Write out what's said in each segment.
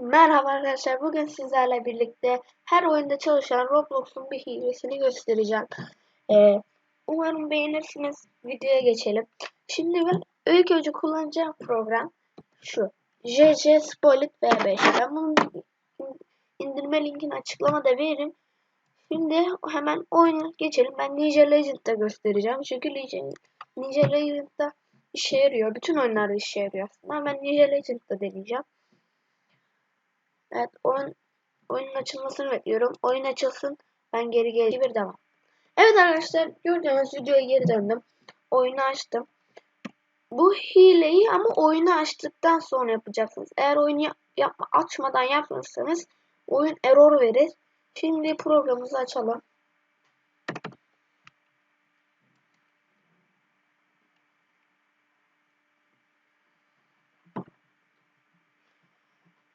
Merhaba arkadaşlar. Bugün sizlerle birlikte her oyunda çalışan Roblox'un bir hilesini göstereceğim. Ee, umarım beğenirsiniz. Videoya geçelim. Şimdi ben ilk önce kullanacağım program şu. JJ Spoilet V5. Ben bunun indirme linkini açıklamada veririm. Şimdi hemen oyuna geçelim. Ben Ninja Legend'da göstereceğim. Çünkü Ninja Legend'da işe yarıyor. Bütün oyunlarda işe yarıyor aslında. Ben Ninja Legend'da deneyeceğim. Evet oyun, oyunun açılmasını bekliyorum. Oyun açılsın. Ben geri geri bir devam. Evet arkadaşlar gördüğünüz videoya geri döndüm. Oyunu açtım. Bu hileyi ama oyunu açtıktan sonra yapacaksınız. Eğer oyunu yapma, açmadan yapmazsanız oyun error verir. Şimdi programımızı açalım.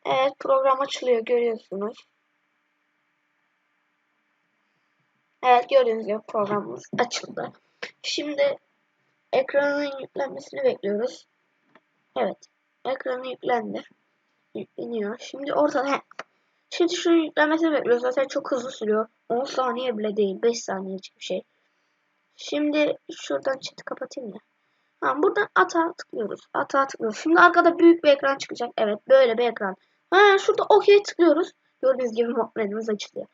Evet program açılıyor görüyorsunuz. Evet gördüğünüz gibi programımız açıldı. Şimdi ekranın yüklenmesini bekliyoruz. Evet ekranı yüklendi. Yükleniyor. Şimdi ortada. Şimdi şunun yüklenmesini bekliyoruz. Zaten çok hızlı sürüyor. 10 saniye bile değil. 5 saniyecik bir şey. Şimdi şuradan chat'i kapatayım da. Ha, buradan ata tıklıyoruz. Ata tıklıyoruz. Şimdi arkada büyük bir ekran çıkacak. Evet böyle bir ekran. Ha, şurada OK tıklıyoruz. Gördüğünüz gibi modlarımız açılıyor.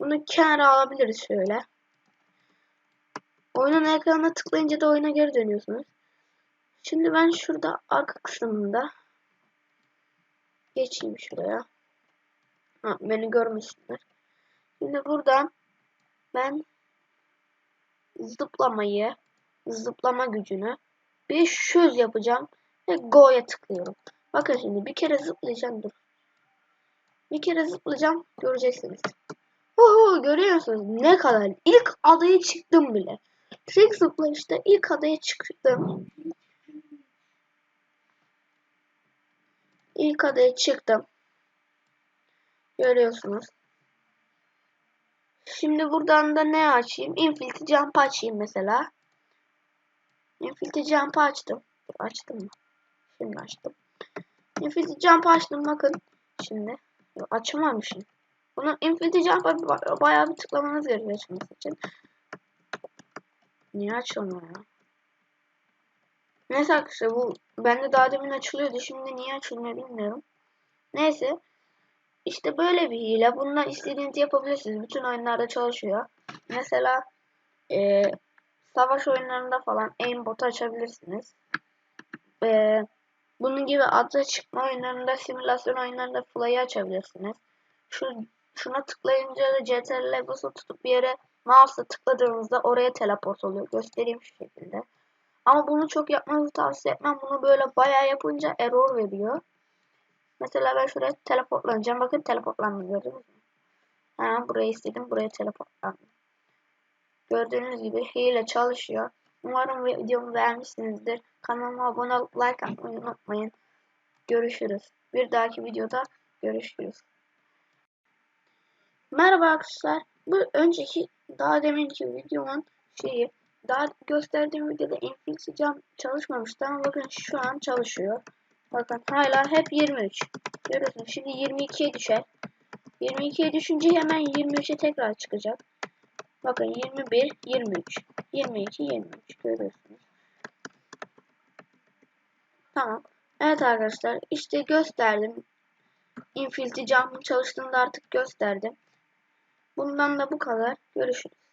Bunu kenara alabiliriz şöyle. Oyunun ekranına tıklayınca da oyuna geri dönüyorsunuz. Şimdi ben şurada arka kısmında geçeyim şuraya. Ha, beni görmüşsünler. Şimdi buradan ben zıplamayı, zıplama gücünü 500 yapacağım ve go'ya tıklıyorum. Bakın şimdi bir kere zıplayacağım dur. Bir kere zıplayacağım. Göreceksiniz. Oho, görüyorsunuz ne kadar. İlk adaya çıktım bile. Tek zıplayışta ilk adaya çıktım. İlk adaya çıktım. Görüyorsunuz. Şimdi buradan da ne açayım? Infinity Jump açayım mesela. Infinity Jump açtım. Açtım mı? Şimdi açtım. Infinity Jump açtım bakın. Şimdi. Açamamışım. Bunun Infinity Jump'a bayağı bir tıklamanız gerekiyor açılması için. Niye açılmıyor ya? Neyse arkadaşlar bu bende daha demin açılıyordu. Şimdi niye açılmıyor bilmiyorum. Neyse. İşte böyle bir hile. Bundan istediğinizi yapabilirsiniz. Bütün oyunlarda çalışıyor. Mesela e, savaş oyunlarında falan aimbot açabilirsiniz. E, bunun gibi adlı çıkma oyunlarında, simülasyon oyunlarında fly'ı açabilirsiniz. Şu, şuna tıklayınca da CTRL basılı tutup bir yere mouse'la tıkladığınızda oraya teleport oluyor. Göstereyim şu şekilde. Ama bunu çok yapmanızı tavsiye etmem. Bunu böyle bayağı yapınca error veriyor. Mesela ben şuraya teleportlanacağım. Bakın teleportlandım gördünüz mü? Ha, burayı istedim. Buraya teleportlandım. Gördüğünüz gibi hile çalışıyor. Umarım videomu beğenmişsinizdir. Kanalıma abone olup like atmayı unutmayın. Görüşürüz. Bir dahaki videoda görüşürüz. Merhaba arkadaşlar. Bu önceki daha deminki videomun şeyi daha gösterdiğim videoda Infinity Jump çalışmamıştı ama bakın şu an çalışıyor. Bakın hala hep 23. Görüyorsunuz şimdi 22'ye düşer. 22'ye düşünce hemen 23'e tekrar çıkacak. Bakın 21, 23, 22, 23 görüyorsunuz. Tamam. Evet arkadaşlar işte gösterdim. Infinity Jump'ın çalıştığında artık gösterdim. Bundan da bu kadar. Görüşürüz.